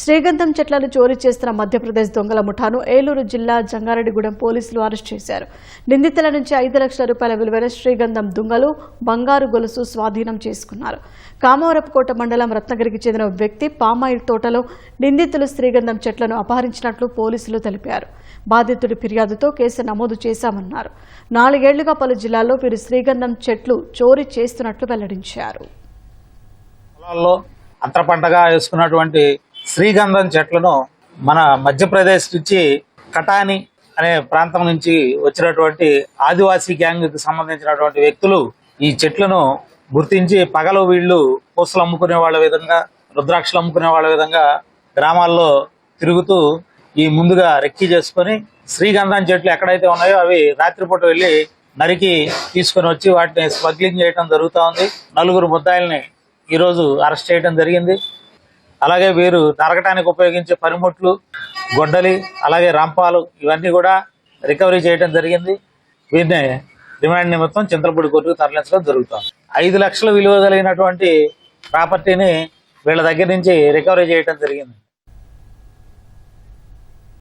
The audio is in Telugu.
శ్రీగంధం చెట్లను చోరీ చేస్తున్న మధ్యప్రదేశ్ దొంగల ముఠాను ఏలూరు జిల్లా జంగారెడ్డిగూడెం పోలీసులు అరెస్ట్ చేశారు. నిందితుల నుంచి ఐదు లక్షల రూపాయల విలువైన శ్రీగంధం దుంగలు బంగారు గొలుసు స్వాధీనం చేసుకున్నారు. కామవరపుకోట మండలం రత్నగిరికి చెందిన వ్యక్తి పామాయిల్ తోటలో నిందితులు శ్రీగంధం చెట్లను అపహరించినట్లు పోలీసులు తెలిపారు. బాధితుడి ఫిర్యాదుతో కేసు నమోదు చేశామన్నారు. నాలుగేళ్ళుగా పలు జిల్లాల్లో వీరు శ్రీగంధం చెట్లు చోరీ చేస్తున్నట్లు వెల్లడించారు. అంతర పంటగా వేసుకున్నటువంటి శ్రీగంధం చెట్లను మన మధ్యప్రదేశ్ నుంచి కటాని అనే ప్రాంతం నుంచి వచ్చినటువంటి ఆదివాసీ గ్యాంగ్కి సంబంధించినటువంటి వ్యక్తులు ఈ చెట్లను గుర్తించి పగలు వీళ్ళు పూసలు అమ్ముకునే వాళ్ళ విధంగా రుద్రాక్షలు అమ్ముకునే వాళ్ళ విధంగా గ్రామాల్లో తిరుగుతూ ఈ ముందుగా రెక్కి చేసుకొని శ్రీగంధం చెట్లు ఎక్కడైతే ఉన్నాయో అవి రాత్రిపూట వెళ్ళి నరికి తీసుకొని వచ్చి వాటిని స్మగ్లింగ్ చేయడం జరుగుతూ ఉంది. నలుగురు ముద్దాయిల్ని ఈరోజు అరెస్ట్ చేయడం జరిగింది. అలాగే వీరు నరకటానికి ఉపయోగించే పనిముట్లు గొడ్డలి అలాగే రంపాలు ఇవన్నీ కూడా రికవరీ చేయడం జరిగింది. వీరిని రిమాండ్ నిమిత్తం చింతలపూడి కోర్టుకు తరలించడం జరుగుతుంది. ఐదు లక్షల విలువ కలిగినటువంటి ప్రాపర్టీని వీళ్ళ దగ్గర నుంచి రికవరీ చేయడం జరిగింది.